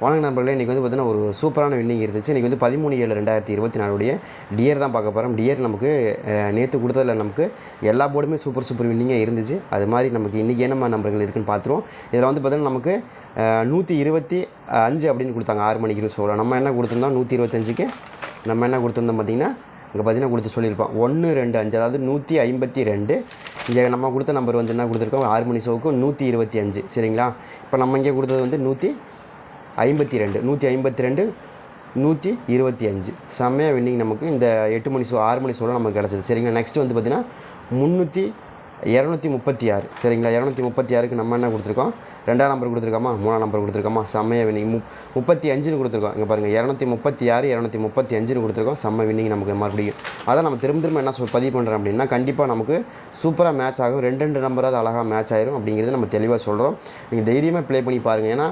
வணக்கம் நண்பர்களே இன்றைக்கி வந்து பார்த்தீங்கன்னா ஒரு சூப்பரான வின்னிங் இருந்துச்சு. இன்றைக்கி வந்து பதிமூணு ஏழு ரெண்டாயிரத்தி இருபத்தி நாலுடைய டியர் தான் பார்க்க போகிறோம் டியர் நமக்கு நேற்று கொடுத்ததில் நமக்கு எல்லா போர்டுமே சூப்பர் சூப்பர் வின்னிங்காக இருந்துச்சு. அது மாதிரி நமக்கு இன்றைக்கி என்ன நம்பர்கள் இருக்குன்னு பார்த்துருவோம். இதில் வந்து பார்த்திங்கன்னா நமக்கு நூற்றி இருபத்தி அஞ்சு அப்படின்னு கொடுத்தாங்க. ஆறு மணிக்கு ஷோவில் நம்ம என்ன கொடுத்துருந்தோம்? நூற்றி இருபத்தஞ்சுக்கு நம்ம என்ன கொடுத்துருந்தோம் பார்த்திங்கன்னா இங்கே பார்த்தீங்கன்னா கொடுத்து சொல்லியிருப்போம். ஒன்று ரெண்டு அஞ்சு. அதாவது நூற்றி ஐம்பத்தி ரெண்டு. இங்கே நம்ம கொடுத்த நம்பர் வந்து என்ன கொடுத்துருக்கோம்? ஆறு மணி ஷோவுக்கு நூற்றி இருபத்தி அஞ்சு. சரிங்களா? இப்போ நம்ம இங்கே கொடுத்தது வந்து நூற்றி ஐம்பத்தி ரெண்டு நூற்றி ஐம்பத்தி ரெண்டு நூற்றி இருபத்தி அஞ்சு. செம்மையாக வின்னிங் நமக்கு. இந்த எட்டு மணி ஷோ ஆறு மணி ஷோவில் நமக்கு கிடச்சிது. சரிங்களா? நெக்ஸ்ட் வந்து பார்த்திங்கன்னா முந்நூற்றி இரநூத்தி முப்பத்தி ஆறு. சரிங்களா? இரநூத்தி முப்பத்தி ஆறுக்கு நம்ம என்ன கொடுத்துருக்கோம்? ரெண்டாம் நம்பர் கொடுத்துருக்கோமா? மூணாம் நம்பர் கொடுத்துருக்கோமா? செம்மையாக வின்னிங் மு முப்பத்தி அஞ்சுன்னு கொடுத்துருக்கோம். இங்கே பாருங்கள் இரநூத்தி முப்பத்தி ஆறு இரநூத்தி முப்பத்தி அஞ்சுன்னு கொடுத்துருக்கோம். செம்ம வின்னிங் நமக்கு மறுபடியும். அதான் நம்ம திரும்ப திரும்ப என்ன சொல் பதிவு பண்ணுறோம் அப்படின்னா கண்டிப்பாக நமக்கு சூப்பராக மேட்ச் ஆகும். ரெண்டு ரெண்டு நம்பராவது அழகாக மேட்ச் ஆயிரும் அப்படிங்கிறது நம்ம தெளிவாக சொல்கிறோம் நீங்கள் தைரியமாக ப்ளே பண்ணி பாருங்கள் ஏன்னா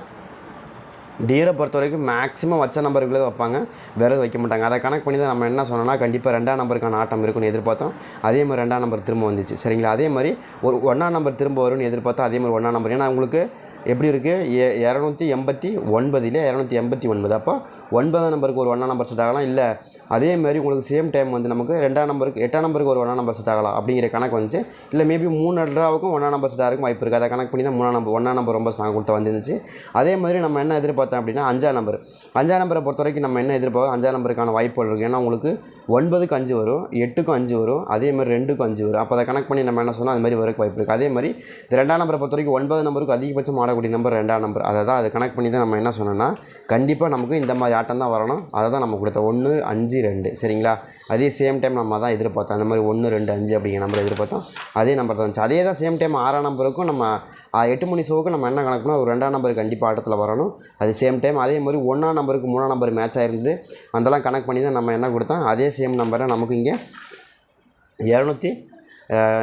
டீரை பொறுத்த வரைக்கும் மேக்ஸிமம் வச்ச நம்பருக்குள்ளே வைப்பாங்க. வேறு வைக்க மாட்டாங்க. அதை கணக்கு பண்ணி தான் நம்ம என்ன சொன்னோம்னா கண்டிப்பாக ரெண்டாம் நம்பருக்கான ஆட்டம் இருக்குன்னு எதிர்பார்த்தோம். அதே மாதிரி ரெண்டாம் நம்பர் திரும்ப வந்துச்சு. சரிங்களா? அதே மாதிரி ஒரு ஒன்றாம் நம்பர் திரும்ப வரும்னு எதிர்பார்த்தா அதே மாதிரி ஒன்றாம் நம்பர். ஏன்னா உங்களுக்கு எப்படி இருக்குது எ இரநூத்தி எண்பத்தி ஒன்பதில் இரநூத்தி எண்பத்தி ஒன்பது. அப்போ ஒன்பதாம் நம்பருக்கு ஒரு ஒன்றாம் நம்பர் செட் ஆகலாம். இல்லை அதே மாதிரி உங்களுக்கு சேம் டைம் வந்து நமக்கு ரெண்டாம் நம்பருக்கு எட்டாம் நம்பருக்கு ஒரு ஒன்றாம் நம்பர் செட் ஆகலாம் அப்படிங்கிற கணக்கு வந்துச்சு. இல்லை மேபி மூணு அட்ராவுக்கும் ஒன்றாம் நம்பர் செட் ஆகும் வாய்ப்பு இருக்குது அதை கணக்கு பண்ணி தான் மூணாம் நம்பர் ஒன்றாம் நம்பர் ரொம்ப ஸ்ட்ராங் கொடுத்து வந்துருந்துச்சு. அதே மாதிரி நம்ம என்ன எதிர்பார்த்தோம் அப்படின்னா அஞ்சாம் நம்பர். அஞ்சாம் நம்பரை பொறுத்த வரைக்கும் நம்ம என்ன எதிர்பார்க்கோம் அஞ்சாம் நம்பருக்கான வாய்ப்புகள் இருக்குது ஏன்னா உங்களுக்கு ஒன்பதுக்கு அஞ்சு வரும் எட்டுக்கும் அஞ்சு வரும் அதே மாதிரி ரெண்டுக்கும் அஞ்சு வரும். அப்போ அதை கணக்கு பண்ணி நம்ம என்ன சொன்னால் அது மாதிரி வரக்கு வாய்ப்பு இருக்குது அதே மாதிரி இந்த ரெண்டாம் நம்பரை பொறுத்த வரைக்கும் ஒன்பது நம்பருக்கு அதிகபட்சம் ஆடக்கூடிய நம்பர் ரெண்டாம் நம்பர். அதை தான் அதை கணக்கு பண்ணி தான் நம்ம என்ன சொன்னோம்னா கண்டிப்பாக நமக்கு இந்த மாதிரி ஆட்டம் தான் வரணும். அதை தான் நம்ம கொடுத்தோம் ஒன்று அஞ்சு ரெண்டு. சரிங்களா? அதே சேம் டைம் நம்ம தான் எதிர்பார்த்தோம். அந்த மாதிரி ஒன்று ரெண்டு அஞ்சு அப்படிங்கிற நம்பர் எதிர்பார்த்தோம். அதே நம்பர் தான் வந்துச்சு அதே தான் சேம் டைம் ஆறாம் நம்பருக்கும் நம்ம எட்டு மணி ஷோவுக்கு நம்ம என்ன கணக்குனா ஒரு ரெண்டாம் நம்பர் கண்டிப்பாக ஆட்டத்தில் வரணும். அது சேம் டைம் அதே மாதிரி ஒன்றாம் நம்பருக்கு மூணாம் நம்பர் மேட்ச் ஆகிருந்தது அதெல்லாம் கணக்கு பண்ணி தான் நம்ம என்ன கொடுத்தோம். அதே சேம் நம்பரை நமக்கு இங்கே இரநூத்தி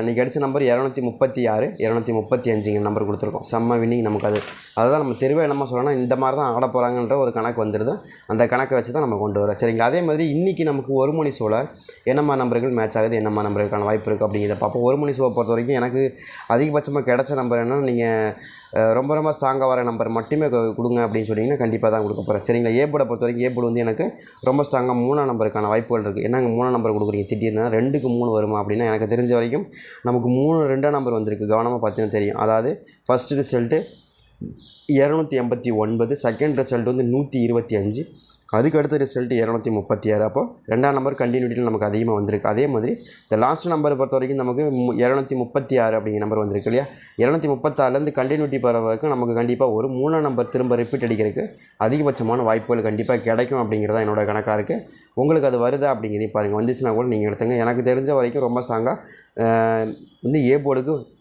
இன்றைக்கி அடித்த நம்பர் இரநூத்தி முப்பத்தி ஆறு இரநூத்தி முப்பத்தி அஞ்சுங்க நம்பர் கொடுத்துருக்கோம். செம்ம வின்னிங் நமக்கு அது. அதுதான் நம்ம தெருவாக என்னமா சொல்லணும்னா இந்த மாதிரி தான் ஆட போகிறாங்கன்ற ஒரு கணக்கு வந்துடுது. அந்த கணக்கை வச்சு தான் நம்ம கொண்டு வரோம். சரிங்களா? அதே மாதிரி இன்றைக்கி நமக்கு ஒரு மணி ஷோவில் என்னம்மா நம்பர்கள் மேட்ச் ஆகுது என்னம்மா நம்பருக்கான வாய்ப்பு இருக்குது அப்படிங்கிறத பார்ப்போம். ஒரு மணி ஷோவை பொறுத்த வரைக்கும் எனக்கு அதிகபட்சமாக கிடைச்ச நம்பர் என்னென்னா நீங்கள் ரொம்ப ரொம்ப ஸ்ட்ராங்காக வர நம்பர் மட்டுமே கொடுங்க அப்படின்னு சொன்னீங்கன்னா கண்டிப்பாக தான் கொடுக்க போகிறேன் சரிங்களா? ஏ பொறுத்த வரைக்கும் ஏ வந்து எனக்கு ரொம்ப ஸ்ட்ராங்காக மூணாம் நம்பருக்கான வாய்ப்புகள் இருக்குது என்னங்க மூணாம் நம்பர் கொடுக்குறீங்க? திடீர்னு ரெண்டுக்கு மூணு வருமா அப்படின்னா எனக்கு தெரிஞ்ச வரைக்கும் நமக்கு மூணு ரெண்டாம் நம்பர் வந்திருக்கு. கவனமாக பார்த்தீங்கன்னா தெரியும். அதாவது ஃபஸ்ட்டு ரிசல்ட்டு இரநூத்தி எண்பத்தி ஒன்பது செகண்ட் ரிசல்ட் வந்து நூற்றி இருபத்தி அஞ்சு. அதுக்கு அடுத்த ரிசல்ட் இரநூத்தி முப்பத்தி ஆறு. அப்போ ரெண்டாம் நம்பர் கண்டினியூட்டியில் நமக்கு அதிகமாக வந்திருக்கு. அதே மாதிரி இந்த லாஸ்ட் நம்பரை பொறுத்த வரைக்கும் நமக்கு மு- இரநூத்தி முப்பத்தி ஆறு அப்படிங்கிற நம்பர் வந்திருக்கு இல்லையா? இரநூத்தி முப்பத்தாறுலேருந்து கண்டினியூட்டி போகிற வரைக்கும் நமக்கு கண்டிப்பாக ஒரு மூணாம் நம்பர் திரும்ப ரிப்பீட் அடிக்கிறதுக்கு அதிகபட்சமான வாய்ப்புகள் கண்டிப்பாக கிடைக்கும் அப்படிங்கிறதா என்னோட கணக்காக இருக்குது உங்களுக்கு அது வருதா அப்படிங்கிறதையும் பாருங்கள் வந்துச்சுன்னா கூட நீங்கள் எடுத்துங்க. எனக்கு தெரிஞ்ச வரைக்கும் ரொம்ப ஸ்ட்ராங்காக வந்து ஏ போர்டுக்கு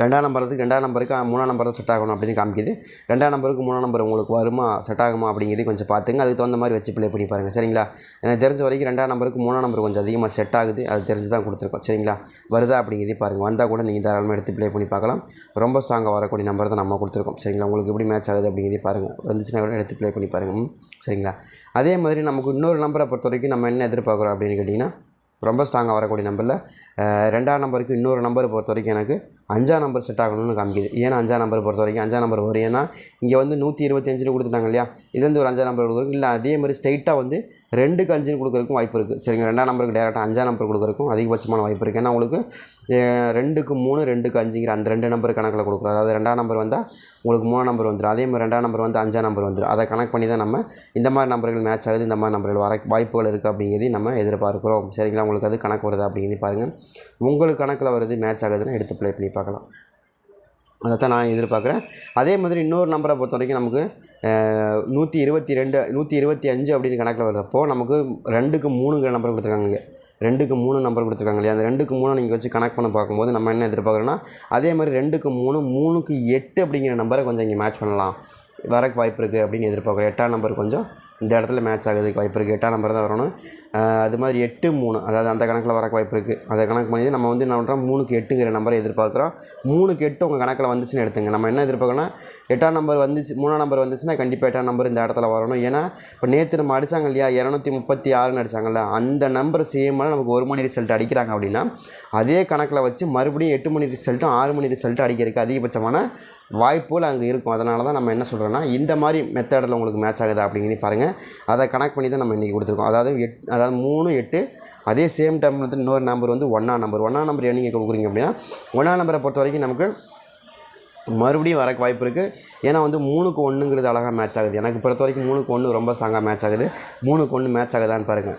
ரெண்டாம் நம்பருக்கு ரெண்டாம் நம்பருக்கு மூணாம் நம்பர் தான் செட் ஆகணும் அப்படின்னு காமிக்குது. ரெண்டாம் நம்பருக்கு மூணாம் நம்பர் உங்களுக்கு வருமா செட் ஆகுமா அப்படிங்கிறது கொஞ்சம் பார்த்துங்க. அதுக்கு தகுந்த மாதிரி வச்சு ப்ளே பண்ணி பாருங்கள் சரிங்களா? எனக்கு தெரிஞ்ச வரைக்கும் ரெண்டாம் நம்பருக்கு மூணாம் நம்பர் கொஞ்சம் அதிகமாக செட் ஆகுது. அது தெரிஞ்சு தான் கொடுத்துருக்கோம். சரிங்களா? வருதா அப்படிங்கிறதையும் பாருங்கள் வந்தால் கூட நீங்கள் தாராளமாக எடுத்து ப்ளே பண்ணி பார்க்கலாம். ரொம்ப ஸ்ட்ராங்காக வரக்கூடிய நம்பர் தான் நம்ம கொடுத்துருக்கோம். சரிங்களா? உங்களுக்கு எப்படி மேட்ச் ஆகுது அப்படிங்கிறதையும் பாருங்கள் வந்துச்சுன்னா கூட எடுத்து ப்ளே பண்ணி பாருங்கள் சரிங்களா? அதே மாதிரி நமக்கு இன்னொரு நம்பரை பொறுத்த வரைக்கும் நம்ம என்ன எதிர்பார்க்குறோம் அப்படின்னு கேட்டிங்கன்னா ரொம்ப ஸ்ட்ராங்காக வரக்கூடிய நம்பரில் ரெண்டாம் நம்பருக்கு இன்னொரு நம்பர் பொறுத்த வரைக்கும் எனக்கு அஞ்சாம் நம்பர் செட் ஆகணும்னு காமிக்குது. ஏன்னா அஞ்சாம் நம்பர் பொறுத்த வரைக்கும் அஞ்சாம் நம்பர் வரும் ஏன்னா இங்கே வந்து நூற்றி இருபத்தஞ்சுன்னு கொடுத்துட்டாங்க இல்லையா? இதுலேருந்து ஒரு அஞ்சாம் நம்பர் கொடுக்குறோம் இல்லை அதே மாதிரி ஸ்ட்ரைட்டாக வந்து ரெண்டுக்கு அஞ்சுன்னு கொடுக்குறதுக்கும் வாய்ப்பு இருக்குது சரிங்க ரெண்டாம் நம்பருக்கு டேரெக்டாக அஞ்சாம் நம்பர் கொடுக்குறதுக்கும் அதிகபட்சமான வாய்ப்பு இருக்குது ஏன்னா உங்களுக்கு ரெண்டுக்கு மூணு ரெண்டுக்கு அஞ்சுங்கிற அந்த ரெண்டு நம்பர் கணக்கில் கொடுக்குறோம் அதாவது ரெண்டாம் நம்பர் வந்தால் உங்களுக்கு மூணாம் நம்பர் வந்துடும் அதே மாதிரி ரெண்டாம் நம்பர் வந்து அஞ்சாம் நம்பர் வந்துடும் அதை கணக்கு பண்ணி தான் நம்ம இந்த மாதிரி நம்பர்கள் மேட்ச் ஆகுது இந்த மாதிரி நம்பர்கள் வர வாய்ப்புகள் இருக்குது அப்படிங்கிறதையும் நம்ம எதிர்பார்க்குறோம். சரிங்களா? உங்களுக்கு அது கணக்கு வருதா அப்படிங்கிறது பாருங்கள் உங்களுக்கு கணக்கில் வருது மேட்ச் ஆகுதுன்னா எடுத்து ப்ளே பண்ணி பார்க்கலாம். அதை தான் நான் எதிர்பார்க்குறேன். அதே மாதிரி இன்னொரு நம்பரை பொறுத்த வரைக்கும் நமக்கு நூற்றி இருபத்தி ரெண்டு நூற்றி இருபத்தி அஞ்சு அப்படின்னு கணக்கில் வர்றப்போ நமக்கு ரெண்டுக்கு மூணுங்கிற நம்பர் கொடுத்துருக்காங்க ரெண்டுக்கு மூணு நம்பர் கொடுத்துருக்காங்க இல்லையா? அந்த ரெண்டுக்கு மூணு நீங்கள் வச்சு கனெக்ட் பண்ண பார்க்கும்போது நம்ம என்ன எதிர்பார்க்குறோன்னா அதே மாதிரி ரெண்டுக்கு மூணு மூணுக்கு எட்டு அப்படிங்கிற நம்பரை கொஞ்சம் இங்கே மேட்ச் பண்ணலாம். வரக்கு வாய்ப்பு இருக்குது அப்படின்னு எதிர்பார்க்குறோம். எட்டாம் நம்பர் கொஞ்சம் இந்த இடத்துல மேட்ச் ஆகிறதுக்கு வாய்ப்பு இருக்குது எட்டாம் நம்பர் தான் வரணும். அது மாதிரி எட்டு மூணு. அதாவது அந்த கணக்கில் வரக்கு வாய்ப்பு இருக்குது அதை கணக்கு பண்ணி நம்ம வந்து என்ன பண்ணுறோம் மூணுக்கு எட்டுங்கிற நம்பரை எதிர்பார்க்குறோம். மூணுக்கு எட்டு உங்கள் கணக்கில் வந்துச்சுன்னு எடுத்துங்க. நம்ம என்ன எதிர்பார்க்கணும் எட்டாம் நம்பர் வந்துச்சு மூணாம் நம்பர் வந்துச்சுன்னா கண்டிப்பாக எட்டாம் நம்பர் இந்த இடத்துல வரணும். ஏன்னா இப்போ நேற்று நம்ம அடித்தாங்க இல்லையா? இரநூத்தி முப்பத்தி ஆறுன்னு அடிச்சாங்கல்ல அந்த நம்பர் சேமாக நமக்கு ஒரு மணி ரிசல்ட் அடிக்கிறாங்க அப்படின்னா அதே கணக்கில் வச்சு மறுபடியும் எட்டு மணி ரிசல்ட்டும் ஆறு மணி ரிசல்ட்டும் அடிக்கிறதுக்கு அதிகபட்சமான வாய்ப்புகள் அங்கே இருக்கும். அதனால தான் நம்ம என்ன சொல்கிறோன்னா இந்த மாதிரி மெத்தடில் உங்களுக்கு மேட்ச் ஆகுதா அப்படிங்கிறது பாருங்கள் அதை கனெக்ட் பண்ணி தான் நம்ம இன்றைக்கி கொடுத்துருக்கோம். அதாவது எட் அதாவது மூணு எட்டு அதே சேம் டைம் வந்து இன்னொரு நம்பர் வந்து ஒன்றா நம்பர் ஒன்றா நம்பர் நீங்கள் கொடுக்குறீங்க அப்படின்னா ஒன்றா நம்பரை பொறுத்த வரைக்கும் நமக்கு மறுபடியும் வரக்கு வாய்ப்பு இருக்குது ஏன்னா வந்து மூணுக்கு ஒன்றுங்கிறது அழகாக மேட்ச் ஆகுது. எனக்கு பொறுத்த வரைக்கும் மூணுக்கு ஒன்று ரொம்ப ஸ்ட்ராங்காக மேட்ச் ஆகுது. மூணுக்கு ஒன்று மேட்ச் ஆகுதான்னு பாருங்கள்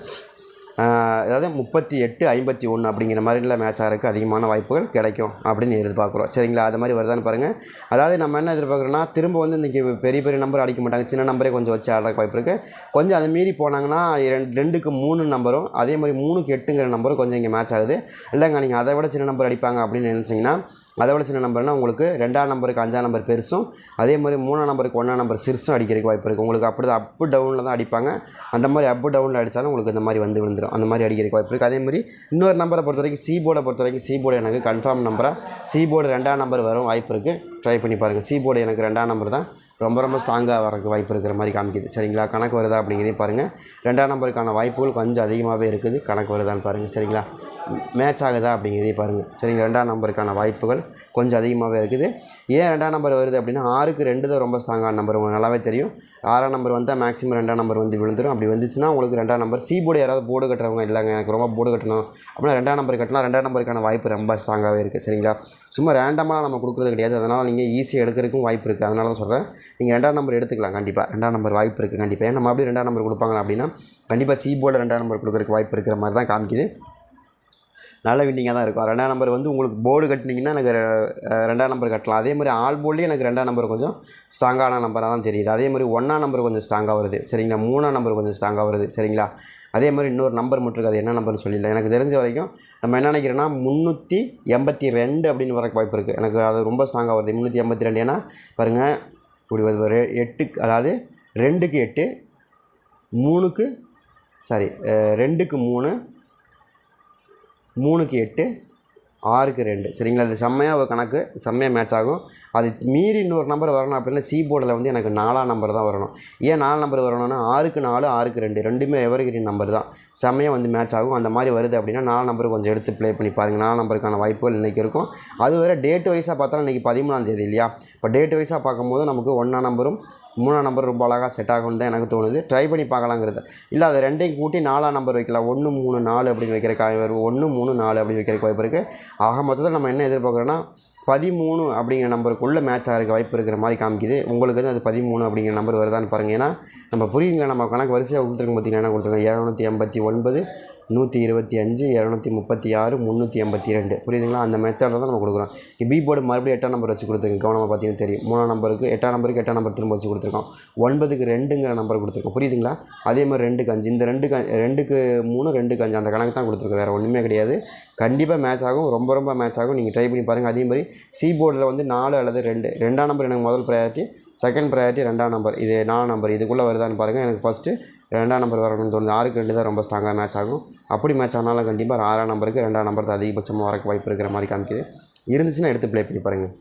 அதாவது முப்பத்தி எட்டு ஐம்பத்தி ஒன்று அப்படிங்கிற மாதிரிலாம் மேட்ச் ஆகிறதுக்கு அதிகமான வாய்ப்புகள் கிடைக்கும் அப்படின்னு எதிர்பார்க்குறோம். சரிங்களா? அது மாதிரி வருதான்னு பாருங்கள் அதாவது நம்ம என்ன எதிர்பார்க்குறோன்னா திரும்ப வந்து இன்றைக்கி பெரிய பெரிய நம்பர் அடிக்க மாட்டாங்க. சின்ன நம்பரே கொஞ்சம் வச்சு ஆடுறதுக்கு வாய்ப்பு இருக்குது கொஞ்சம் அதை மீறி போனாங்கன்னா ரெண்டு ரெண்டுக்கு மூணு நம்பரும் அதே மாதிரி மூணுக்கு எட்டுங்கிற நம்பரும் கொஞ்சம் இங்கே மேட்ச் ஆகுது. இல்லைங்க நீங்கள் அதை விட சின்ன நம்பர் அடிப்பாங்க அப்படின்னு நினச்சிங்கன்னா அதை விட சின்ன நம்பர்னால் உங்களுக்கு ரெண்டாம் நம்பருக்கு அஞ்சாம் நம்பர் பெருசும் அதே மாதிரி மூணாம் நம்பருக்கு ஒன்றாம் நம்பர் சிறுசும் அடிக்கிறதுக்கு வாய்ப்பு இருக்குது உங்களுக்கு அப்படி தான் அப்பு டவுனில் தான் அடிப்பாங்க. அந்த மாதிரி அப்பு டவுனில் அடித்தாலும் உங்களுக்கு இந்த மாதிரி வந்து விழுந்துடும் அந்த மாதிரி அடிக்கிறதுக்கு வாய்ப்பு இருக்குது அதே மாதிரி இன்னொரு நம்பரை பொறுத்த வரைக்கும் சி போர்டை பொறுத்த வரைக்கும் சி போர்டு எனக்கு கன்ஃபார்ம் நம்பராக சி போர்டு ரெண்டாம் நம்பர் வரும் வாய்ப்பு இருக்குது ட்ரை பண்ணி பாருங்கள் சி போர்டு எனக்கு ரெண்டாம் நம்பர் தான். ரொம்ப ரொம்ப ஸ்ட்ராங்காக வரக்கு வாய்ப்பு இருக்கிற மாதிரி காமிக்குது. சரிங்களா? கணக்கு வருதா அப்படிங்கிறதையும் பாருங்கள் ரெண்டாம் நம்பருக்கான வாய்ப்புகள் கொஞ்சம் அதிகமாகவே இருக்குது. கணக்கு வருதான்னு பாருங்கள் சரிங்களா? மேட்ச் ஆகுதா அப்படிங்கிறதையும் பாருங்கள் சரிங்க ரெண்டாம் நம்பருக்கான வாய்ப்புகள் கொஞ்சம் அதிகமாகவே இருக்குது. ஏன் ரெண்டாம் நம்பர் வருது அப்படின்னா ஆறுக்கு ரெண்டு தான் ரொம்ப ஸ்ட்ராங்கான நம்பர். உங்களுக்கு நல்லாவே தெரியும். ஆறாம் நம்பர் வந்தால் மேக்ஸிமம் ரெண்டாம் நம்பர் வந்து விழுந்துடும் அப்படி வந்துச்சுன்னா உங்களுக்கு ரெண்டாம் நம்பர் சி போர்டு யாராவது போர்டு கட்டுறவங்க இல்லைங்க. எனக்கு ரொம்ப போர்டு கட்டணும். அப்படின்னா ரெண்டாம் நம்பர் கட்டினா ரெண்டாம் நம்பருக்கான வாய்ப்பு ரொம்ப ஸ்ட்ராங்காகவே இருக்குது சரிங்களா? சும்மா ரேண்டமாக நம்ம கொடுக்குறது கிடையாது. அதனால் நீங்கள் ஈஸியாக எடுக்கிறதுக்கும் வாய்ப்பு இருக்குது அதனால தான் சொல்கிறேன் நீங்கள் ரெண்டாம் நம்பர் எடுத்துக்கலாம் கண்டிப்பாக ரெண்டாம் நம்பர் வாய்ப்பு இருக்குது கண்டிப்பாக ஏன்னா நம்ம அப்படியே ரெண்டாம் நம்பர் கொடுப்பாங்க அப்படின்னா கண்டிப்பாக சி போர்டில் ரெண்டாம் நம்பர் கொடுக்குறதுக்கு வாய்ப்பு இருக்கிற மாதிரி தான் காமிக்குது. நல்ல வின்னிங்காக தான் இருக்கும். ரெண்டாம் நம்பர் வந்து உங்களுக்கு போர்டு கட்டினீங்கன்னா எனக்கு ரெண்டாம் நம்பர் கட்டலாம். அதே மாதிரி ஆல் போர்ட்லேயும் எனக்கு ரெண்டாம் நம்பர் கொஞ்சம் ஸ்ட்ராங்கான நம்பராக தான் தெரியுது. அதே மாதிரி ஒன்றாம் நம்பர் கொஞ்சம் ஸ்ட்ராங்காக வருது. சரிங்களா? மூணாம் நம்பர் கொஞ்சம் ஸ்ட்ராங்காக வருது. சரிங்களா? அதே மாதிரி இன்னொரு நம்பர் மட்டும் இருக்குது அது என்ன நம்பர்னு சொல்லிடல எனக்கு தெரிஞ்ச வரைக்கும் நம்ம என்ன நினைக்கிறோன்னா முந்நூற்றி எண்பத்தி ரெண்டு அப்படின்னு வரக்கு வாய்ப்பு இருக்குது எனக்கு அது ரொம்ப ஸ்ட்ராங்காக வருது. முந்நூற்றி எண்பத்தி ரெண்டு. ஏன்னா பாருங்கள் இப்படி ஒரு எட்டுக்கு அதாவது ரெண்டுக்கு எட்டு மூணுக்கு சாரி ரெண்டுக்கு மூணு மூணுக்கு எட்டு ஆறுக்கு ரெண்டு. சரிங்களா? இது செம்மையாக ஒரு கணக்கு. செம்மையாக மேட்ச் ஆகும். அது மீறி இன்னொரு நம்பர் வரணும் அப்படின்னா சி போர்டில் வந்து எனக்கு நாலாம் நம்பர் தான் வரணும். ஏன் நாலு நம்பர் வரணும்னா ஆறுக்கு நாலு ஆறுக்கு ரெண்டு ரெண்டுமே எவர்கிரீன் நம்பர் தான். செம்மையாக வந்து மேட்ச் ஆகும். அந்த மாதிரி வருது அப்படின்னா நாலு நம்பர் கொஞ்சம் எடுத்து ப்ளே பண்ணி பாருங்கள் நாலு நம்பருக்கான வாய்ப்புகள் இன்றைக்கி இருக்கும். அது வேறு டேட் வைஸாக பார்த்தா இன்றைக்கி பதிமூணாம் தேதி இல்லையா? இப்போ டேட் வைஸாக பார்க்கும்போது நமக்கு ஒன்றாம் நம்பரும் மூணாம் நம்பர் ரொம்ப அழகாக செட் ஆகும்னு தான் எனக்கு தோணுது. ட்ரை பண்ணி பார்க்கலாங்கிறது. இல்லை அது ரெண்டையும் கூட்டி நாலாம் நம்பர் வைக்கலாம். ஒன்று மூணு நாலு அப்படின்னு வைக்கிறக்கு வாய்ப்பு ஒன்று மூணு நாலு அப்படின்னு வைக்கிறக்கு வாய்ப்பு இருக்குது ஆக மொத்தத்தில் நம்ம என்ன எதிர்பார்க்குறோன்னா பதிமூணு அப்படிங்கிற நம்பருக்குள்ளே மேட்ச் ஆகிறதுக்கு வாய்ப்பு இருக்கிற மாதிரி காமிக்குது. உங்களுக்கு வந்து அது பதிமூணு அப்படிங்கிற நம்பர் வருதான்னு பாருங்கள் ஏன்னா நம்ம புரியுதுங்க நம்ம கணக்கு வரிசையாக கொடுத்துருக்கோம். பார்த்தீங்கன்னா என்ன கொடுத்துருக்கோம்? இரநூத்தி எண்பத்தி ஒன்பது நூற்றி இருபத்தி அஞ்சு இரநூத்தி முப்பத்தி ஆறு முந்நூற்றி எண்பத்தி ரெண்டு புரியுதுங்களா? அந்த மெத்தடில் தான் நம்ம கொடுக்குறோம். பி போர்டு மறுபடியும் எட்டாம் நம்பர் வச்சு கொடுத்துருங்க. கவனமாக பார்த்தீங்கன்னா தெரியும். மூணாம் நம்பருக்கு எட்டாம் நம்பருக்கு எட்டாம் நம்பர் திரும்ப வச்சு கொடுத்துருக்கோம். ஒன்பதுக்கு ரெண்டுங்கிற நம்பர் கொடுத்துருக்கோம். புரியுதுங்களா? அதே மாதிரி ரெண்டுக்கு அஞ்சு. இந்த ரெண்டுக்கு அஞ்சு- ரெண்டுக்கு மூணு ரெண்டுக்கு அஞ்சு அந்த கணக்கு தான் கொடுத்துருக்கோம். வேறு ஒன்றுமே கிடையாது. கண்டிப்பாக மேட்ச் ஆகும். ரொம்ப ரொம்ப மேட்ச் ஆகும். நீங்கள் ட்ரை பண்ணி பாருங்கள் அதே மாதிரி சி போர்டில் வந்து நாலு அல்லது ரெண்டு. ரெண்டாம் நம்பர் எனக்கு முதல் ப்ரையாரிட்டி செகண்ட் ப்ரையாரிட்டி ரெண்டாம் நம்பர் இது நாலாம் நம்பர் இதுக்குள்ளே வருதான்னு பாருங்கள் எனக்கு ஃபஸ்ட்டு ரெண்டாம் நம்பர் வரணும்னு தோணுது. ஆறுக்கு ரெண்டு தான் ரொம்ப ஸ்ட்ராங்காக மேட்ச் ஆகும். அப்படி மேட்ச் ஆனாலும் கண்டிப்பாக ஆறாம் நம்பருக்கு ரெண்டாம் நம்பர் தான் அதிகபட்சமாக வரக்கு வாய்ப்பு இருக்கிற மாதிரி காமிக்குது. இருந்துச்சுன்னா எடுத்து ப்ளே பண்ணி பாருங்கள்